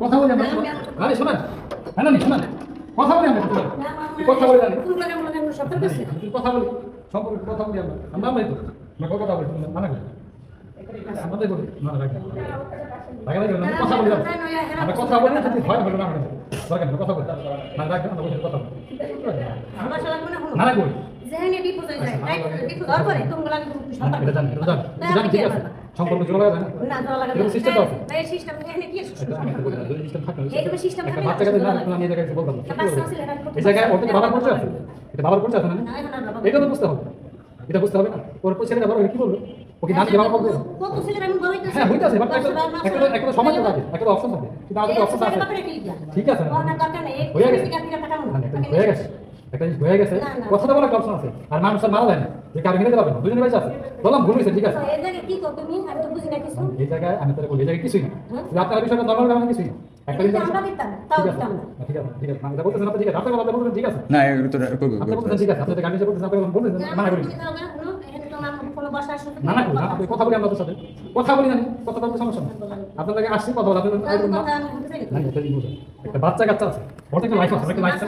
কথা বলি আরে শোনেন। হ্যাঁ শোনেন। কথা বলি আমরা কথা বলি কথা বলি। সম্পর্কে কথা বলি আমরা। আমরা আমরাই তো। আমরা কথা বলি মানা করি। আমাদের করি। না রাখা রাখা কথা বলি আমরা। কথা বলি না যদি ভয় হলো না আমরা দরকার কথা বলি। না রাখা আমরা কথা বলি। না এটা জানি ঠিক আছে। সম্পর্ক জোড়া লাগে না এরকম system তো আছে। এটা থাকে থাকে না জায়গায় বলতাম এই জায়গায়। বাবার পরিচয় আছে। বাবার পরিচয় আছে না? তো বুঝতে হবে। এটা বুঝতে হবে না। ওর পর ছেলেটা বড় কি বলবে? ওকে নাম দিয়ে বাবা কত ছেলেরা এমন বড় হইতাছে? হ্যাঁ হইতাছে বাট দশ বার, মাস একটা একটা সময় থাকে একটা অপশন থাকে। কিন্তু আমাদের অপশন আছে ছেলের বাপেরে কি লিখা? ঠিক আছে। না দরকার নেই, হয়ে গেছে। মনে। না, হয়ে গেছে। একটা জিনিস হয়ে গেছে। কথাটা বলার অপশন আছে। আর মানুষ মারা যায় না যে কারও পারবে না। দুজনে বেঁচে আছে। বললাম ভুল হয়েছে ঠিক আছে। এই জায়গায় কি করো তুমি? আমি তো বুঝি না কিছু। এই জায়গায় আমি তাহলে বলি এই জায়গায় কিছুই না। হ্যাঁ? আপনার বিষয়টা নর্মাল কিছুই না। ঠিক আছে। না। এগুলো তো ঠিক আপনি গাড়ি না, না, আপনি কথা বলি আমরা সাথে। কথা বলি জানি কথা বলতে সমস্যা নেই। আপনার আসছি কথা বলি। একটা বাচ্চা কাচ্চা আছে। ওর একটা লাইফ আছে একটা লাইফ আছে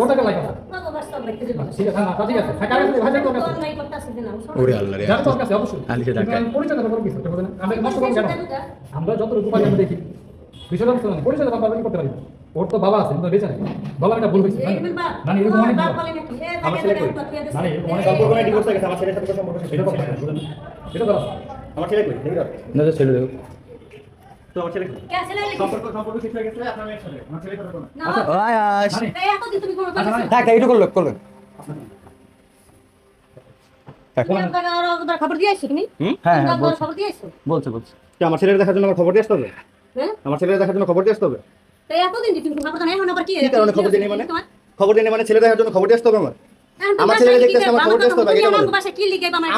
ওর একটা লাইফ আছে বাচ্চা বাচ্চা দেখতে দিবো। ঠিক আছে না ঠিক আছে থাকা গেছে ভাই তোর কাছে অন্যায় করতাছে যে না, বুঝছ? ওরে আল্লাহ রে তোর কাছে অবশ্যই আলিশা ঢাকায়। পরিচয় দেওয়ার কিছু একটা কথা না আমরা নষ্ট করব কেন আমরা যতটুকু পারি আমরা দেখি বিষয়টা না পরিচয় দেওয়ার পারবে করতে পারি ওর তো বাবা আছে বেঁচে নাই ভুল হয়েছে মেন এরকম অনেক এ আমার ছেলে কই? উত্তর দিয়ে না না, এরকম অনেক গল্প সম্পর্ক ডিভোর্স হয়ে গেছে আমার ছেলের সাথে সম্পর্ক শেষ এটা হয়ে তো আমার ছেলে কই দেখি না তো ছেড়ে দেবো তো আমার ছেলে কই? কে ছেলে লিখেছে? সম্পর্ক সম্পর্ক শেষ হয়ে গেছে? আপনার মেয়ের সাথে আমার ছেলে কথা না, আচ্ছা। আয়াস এতদিন তুমি কোনো আচ্ছা, থাক থাক করল করল। থাক। তুমি আপনাকে আরও একবার খবর দিয়েছ তুমি? হ্যাঁ তুমি হ্যাঁ খবর দিয়েছ? বলছে বলছে। কি আমার ছেলের দেখার জন্য খবর দিয়ে আসতে হবে? হ্যাঁ? আমার ছেলের দেখার জন্য খবর দিয়ে আসতে হবে? এতদিন তুমি খবর দাও না, কি? কি কারণে খবর দিয়ে মানে? খবর দিয়ে মানে ছেলে দেখার জন্য খবর দিয়ে আসতে হবে আমার? আমার ছেলেরা দেখতেছে, আমার খবর দিয়ে আসতে হবে,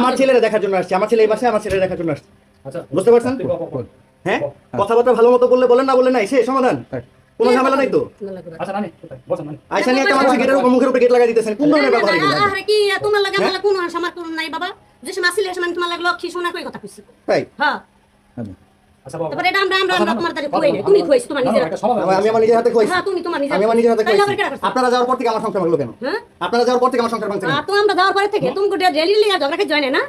আমার? ছেলেরা দেখার জন্য আসছে আমার ছেলে এই বাসায় আমার ছেলে দেখার জন্য আসছে। আচ্ছা। বুঝতে পারছেন? হ্যাঁ কথাবার্তা ভালো মতো বললে বলেন না বললে নাই সে সমাধান। কোনো ঝামেলা নাই তো আচ্ছা নানি আইসা নিয়ে একটা মানুষ গেটের উপর মুখের উপরে গেট লাগাই দিতেছেন কোন ধরনের ব্যাপার এগুলো আরে কি তোমার লাগে হ্যাঁ? কোন আমার কোন নাই বাবা যে সময় আসলে সময় তোমার লাগে লক্ষ্মী সোনা কই কথা কইছি তাই হ্যাঁ আচ্ছা তারপরে তোমার কই তুমি কইছো তোমার নিজের একটা সমাধান আমি আমার নিজের হাতে খুঁজছি হ্যাঁ তুমি তোমার নিজের আমি আমার নিজের হাতে তাইলে খুঁজছি আবার কেডা আপনারা যাওয়ার পর থেকে আমার সংসার ভাঙলো কেন হ্যাঁ আপনারা যাওয়ার পর থেকে আমার সংসার ভাঙছে? আর তো আমরা যাওয়ার পরে থেকে তুমি ঝগড়া জয় না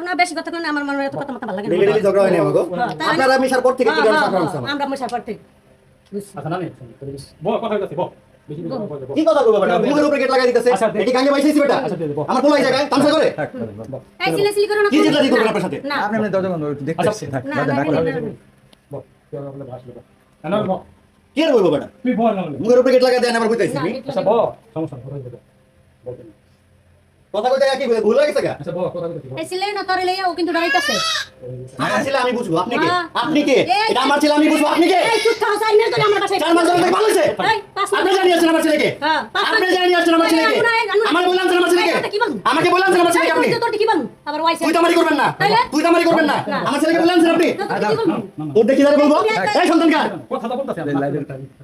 হুম? না বেশি কথা কোন আমার মনে এত কথা মতো ভালো লাগে না। ঝগড়া হ্যাঁ, আপনারা মিশার পর থেকে কি হ্যাঁ, হ্যাঁ, হ্যাঁ, আমার? মশার পর থেকে। বুঝছি। আচ্ছা বল কথা বল। কি কথা কইবো বেটা? মুখের উপরে গেট লাগাই দিতেছে। আচ্ছা, দে- এটি গাঙ্গে বাইছেছি বেটা। আচ্ছা, দে- দে, বল। আমার পোলা এই জায়গায় তামসা করে এই সিলে সিলি করো না কি কোনো করবেন আপনার সাথে? না। আপনি আপনি দরজা বন্ধ একটু দেখতে আচ্ছা, না, না, না না, না, না। বল। কি না না আর বলব বেটা? তুই বল না মুখের উপরে গেট লাগাই দেন আমার না, আচ্ছা বল সমস্যা কথা বল। কথা কইতে কি ভুল হয়ে গেছে গা? আচ্ছা বল কথা হইতে বল না তোরে লইয়া ও কিন্তু ডরাইতাছে আমার ছেলে আমি বুঝব আপনি কে। আপনি কে? এটা আমার ছেলে আমি বুঝব আপনি কে? এই চুপ থাকো আমার চার মাস ধরে ভালো আপনি ধরে- জানিয়ে আসছেন আমার ছেলেকে হ্যাঁ, আপনি জানিয়ে আসছেন আমার ছেলেকে আমরা- বললাম যে আমার ছেলেকে? আমাকে বললাম যে আমার ছেলেকে আপনি তুই তো করবেন না তুই তো করবেন না। আমার ছেলেকে বললেন স্যার আপনি? তোর দেখি দাঁড়ে বলব এই সন্তান কার কথা তো বলতেছি এই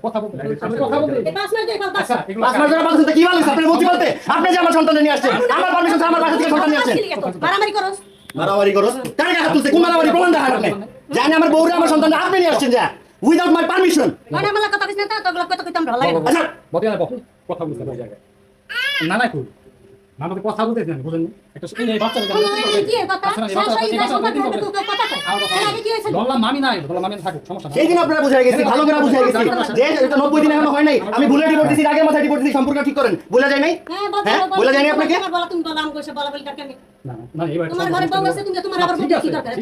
কথা বলতে আমি কথা বলতে পাঁচ মাস ধরে পাঁচ আচ্ছা মাস। এগুলো পাঁচ মাস ধরে কি ভালো আপনি বলতে বলতে আপনি যে আমার সন্তান নিয়ে আসছেন আমার পারমিশন আমার বাসা থেকে সন্তান নিয়ে আসছেন মারামারি করস মারামারি করো কার গায়ে হাত তুলছে কোন মারামারি প্রমাণ দেখান আপনি জানি আমার বউরে আমার সন্তান আপনি নিয়ে আসছেন যা উইদাউট মাই পারমিশন মানে আমার কথা কইছ না তো তোগুলো কথা কইতাম ভালো লাগে না। আচ্ছা বলতে না কথা বলতে ওই জায়গায় না না কই না আমাদের কথা বলতে দেন বুঝেন একটা এই এই বাচ্চা কি কথা? আগে? বললাম মামি নাই বললাম মামি থাকুক সমস্যা সেই নাই দিন আপনারা বুঝে গেছি ভালো করে বুঝে গেছি যে এটা নব্বই দিন এখনও হয় নাই আমি ভুলে রিপোর্ট দিছি আগের মাথায় রিপোর্ট দিছি সম্পর্ক ঠিক করেন বলে যায় নাই হ্যাঁ, বলো, হ্যাঁ যায়নি বলো, আপনাকে বলা তুমি বলা, আমি কইছে বলা বলি নেই। না না এবার তোমার ঘরে বউ আছে, তুমি তোমার আবার ঠিক কি দরকার?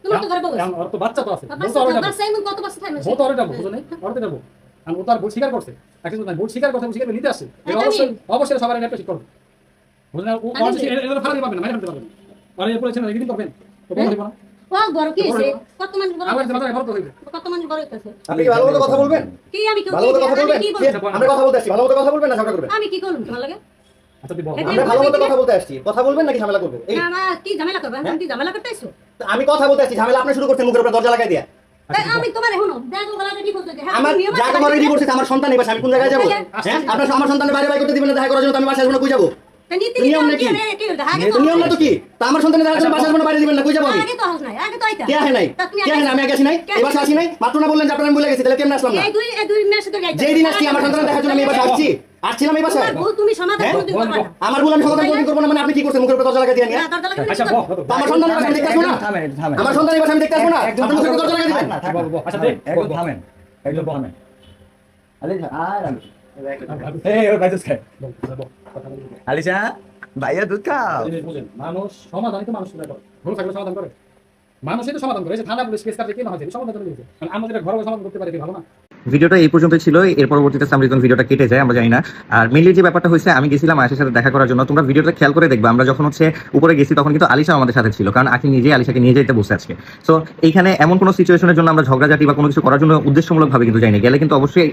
আছে তোমার তো ঘরে বউ আছে। ওর তো বাচ্চা তো আছে। বাচ্চা আরও এমন কত বাচ্চা থাকে না? তো আরও যাব বুঝো ওর তো যাব। আমি ও তো আর ভুল স্বীকার করছে। একজন নাই ভুল স্বীকার করতে স্বীকার নিতে আসছে। অবশ্যই অবশ্যই সবার আগে ঠিক করবে। বুঝলেন ও আমি- অবশ্যই এটা এটা না মাইরে ফেলতে না। আর এরপরে ছেলে রেগিং করবেন। তো বল না। ও, বড় কি হয়েছে? কত মানুষ বড় আমার? মাথায় ভালো তো হইবে। কত মানুষ বড় হইতেছে? আপনি কি ভালো মতো কথা বলবেন? কি আমি কি- ভালো মতো কথা বলবেন? বলব? আমরা কথা বলতে ভালো মতো কথা বলবেন না ঝগড়া করবেন? আমি কি করলাম তোমার লাগে? আচ্ছা তুই বল। এটা- আমরা ভালো মতো কথা বলতে আসছি। কথা বলবেন নাকি ঝামেলা করব না, না, কি ঝামেলা করবে? তুমি ঝামেলা করতে আইছো? আমি কথা বলতে আসছি ঝামেলা আপনি শুরু করছেন মুখের উপরে দরজা লাগাই দিয়া। আমি তোমার এখনও দেখো হ্যাঁ আমার আমার সন্তান আমি কোন জায়গায় যাব? হ্যাঁ আপনার আমার সন্তানের বাইরে বাইরে করতে দিবেন না দেখা করার জন্য আমি বাসায় আসব না কই যাব? নিয়ম নিয়ম নাকি? কি রে? কি হলো? আগে তো নিয়ম না তো কি? তা আমার সন্তানের দেখা যাচ্ছে বাসার কোনো বাইরে দিবেন না কই যাব আমি? আগে তো হস নাই আগে তো আইতা। কে আহে নাই? কে আহে আমি আগে আসি নাই? কে আসি নাই? মাত্র না বললেন যে আপনারা আমি বলে গেছি তাহলে কেমন আসলাম না? এই দুই দুই মেয়ের সাথে যেই দিন আসছি আমার সন্তান দেখার জন্য আমি এই বাসা আসছি। আসছিলাম এই বাসায়? তোমার ভুল তুমি সমাধান হ্যাঁ? কোনোদিন করবে না। আমার ভুল আমি সমাধান কোনদিন করব না মানে আপনি কি করছেন? মুখের উপর দরজা লাগাই দিয়ে নিয়ে না, দরজা লাগালে আচ্ছা কিছু বহ করবে। তো আমার সন্তানের বাসা আমি দেখতে আসব না? থামেন থামেন। আমার সন্তানের বাসা আমি দেখতে আসব না? একদম মুখের উপর দরজা লাগাই দিবেন না, থাক, বহ, বহ, আচ্ছা, একদম বহ, বহ। থামেন একদম থামেন। আলিশা আর আমি এই ওর বাইরে খাই আলিশা ভাইয়া দুধ খাও। মানুষ সমাধানই তো মানুষ করে করে। ভুল থাকলে সমাধান করে। মানুষই তো সমাধান করে। থানা পুলিশ কেস কাটলে কি না সমাধান করে মানে ঘরে সমাধান করতে পারি ভালো না? ভিডিওটা এই পর্যন্ত ছিল। এর পরবর্তীতে সামরিজন ভিডিওটা কেটে যায়, আমরা জানি না। আর মেনলি যে ব্যাপারটা হয়েছে, আমি গেছিলাম আয়েশার সাথে দেখা করার জন্য। তোমরা ভিডিওটা খেয়াল করে দেখবে, আমরা যখন হচ্ছে উপরে গেছি, তখন কিন্তু আলিশা আমাদের সাথে ছিল, কারণ আখি নিজে আলিশাকে নিয়ে যেতে বসে আজকে তো এইখানে এমন কোনো সিচুয়েশনের জন্য আমরা ঝগড়াঝাটি বা কোনো কিছু করার জন্য উদ্দেশ্যমূলক ভাবে কিন্তু যাইনি। গেলে কিন্তু অবশ্যই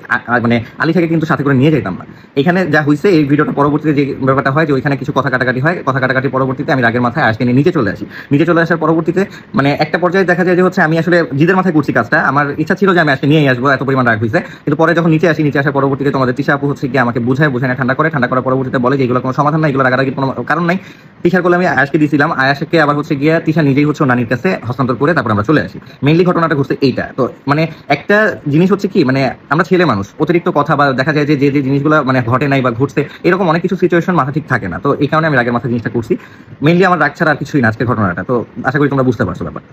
মানে আলিশাকে কিন্তু সাথে করে নিয়ে যেতাম না। এখানে যা হয়েছে এই ভিডিওটা পরবর্তীতে যে ব্যাপারটা হয় যে ওইখানে কিছু কথা কাটাকাটি হয়। কথা কাটাকাটি পরবর্তীতে আমি রাগের মাথায় আজকে নিয়ে নিচে চলে আসি। নিচে চলে আসার পরবর্তীতে মানে একটা পর্যায়ে দেখা যায় যে হচ্ছে আমি আসলে জিদের মাথায় করছি কাজটা। আমার ইচ্ছা ছিল যে আমি আজকে নিয়ে আসব, এত পরিমাণ হয়েছে কিন্তু পরে যখন নিচে আসি, নিচে আসার পরবর্তীতে তোমাদের তিশা আপু হচ্ছে কি আমাকে বুঝায় বুঝায় ঠান্ডা করে, ঠান্ডা করার পরবর্তীতে বলে যে এগুলো কোনো সমাধান নাই, এগুলো রাগারাগির কোনো কারণ নাই। তিশার কোলে আমি আয়াসকে দিয়েছিলাম আয়াসকে আবার হচ্ছে গিয়ে তিশা নিজেই হচ্ছে নানির কাছে হস্তান্তর করে তারপর আমরা চলে আসি। মেইনলি ঘটনাটা ঘটছে এইটা। তো মানে একটা জিনিস হচ্ছে কি মানে আমরা ছেলে মানুষ, অতিরিক্ত কথা বা দেখা যায় যে যে জিনিসগুলো মানে ঘটে নাই বা ঘটছে, এরকম অনেক কিছু সিচুয়েশন মাথা ঠিক থাকে না। তো এই কারণে আমি রাগের মাথা জিনিসটা করছি। মেইনলি আমার রাগ ছাড়া আর কিছুই না আজকের ঘটনাটা। তো আশা করি তোমরা বুঝতে পারছ ব্যাপার